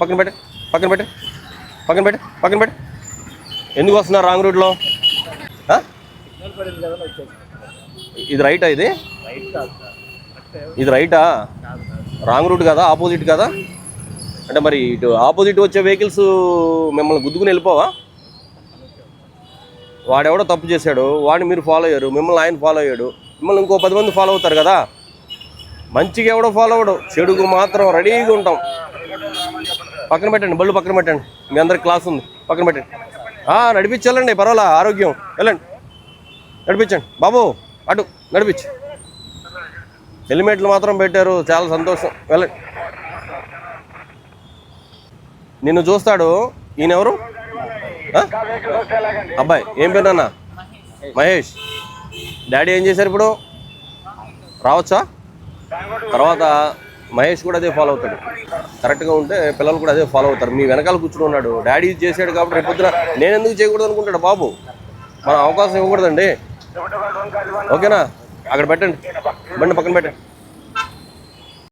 పక్కన పెట్టు పక్కన పెట్టు పక్కన పెట్టు పక్కన పెట్టు. ఎందుకు వస్తున్నారు రాంగ్ రూట్లో? ఇది రైటా ఇది? ఇది రైటా? రాంగ్ రూట్ కదా ఆపోజిట్ కదా? అంటే మరి ఇటు ఆపోజిట్ వచ్చే వెహికల్స్ మిమ్మల్ని గుద్దుకుని వెళ్ళిపోవా? వాడెవడో తప్పు చేశాడు వాడిని మీరు ఫాలో అయ్యారు మిమ్మల్ని ఆయన ఫాలో అయ్యాడు మిమ్మల్ని ఇంకో పది మంది ఫాలో అవుతారు కదా? మంచిగా ఎవడో ఫాలో అవ్వడు చెడుకు మాత్రం రెడీగా ఉంటాం. పక్కన పెట్టండి బళ్ళు పక్కన పెట్టండి. మీ అందరికి క్లాస్ ఉంది పక్కన పెట్టండి. నడిపించాలండి పర్వాలా ఆరోగ్యం. వెళ్ళండి. నడిపించండి. బాబు అటు నడిపించు. హెల్మెట్లు మాత్రం పెట్టారు చాలా సంతోషం. వెళ్ళండి. నిన్ను చూస్తాడు ఈయన ఎవరు అబ్బాయి ఏం పేరు నాన్న? మహేష్. డాడీ ఏం చేశారు ఇప్పుడు? రావచ్చా? తర్వాత మహేష్ కూడా అదే ఫాలో అవుతాడు. కరెక్ట్గా ఉంటే పిల్లలు కూడా అదే ఫాలో అవుతారు. మీ వెనకాల కూర్చుని ఉన్నాడు. డాడీ చేశాడు కాబట్టి రేపు పొద్దున నేను ఎందుకు చేయకూడదు అనుకుంటాడు బాబు? మన అవకాశం ఇవ్వకూడదండి. ఓకేనా? అక్కడ పెట్టండి. బండి పక్కన పెట్టండి.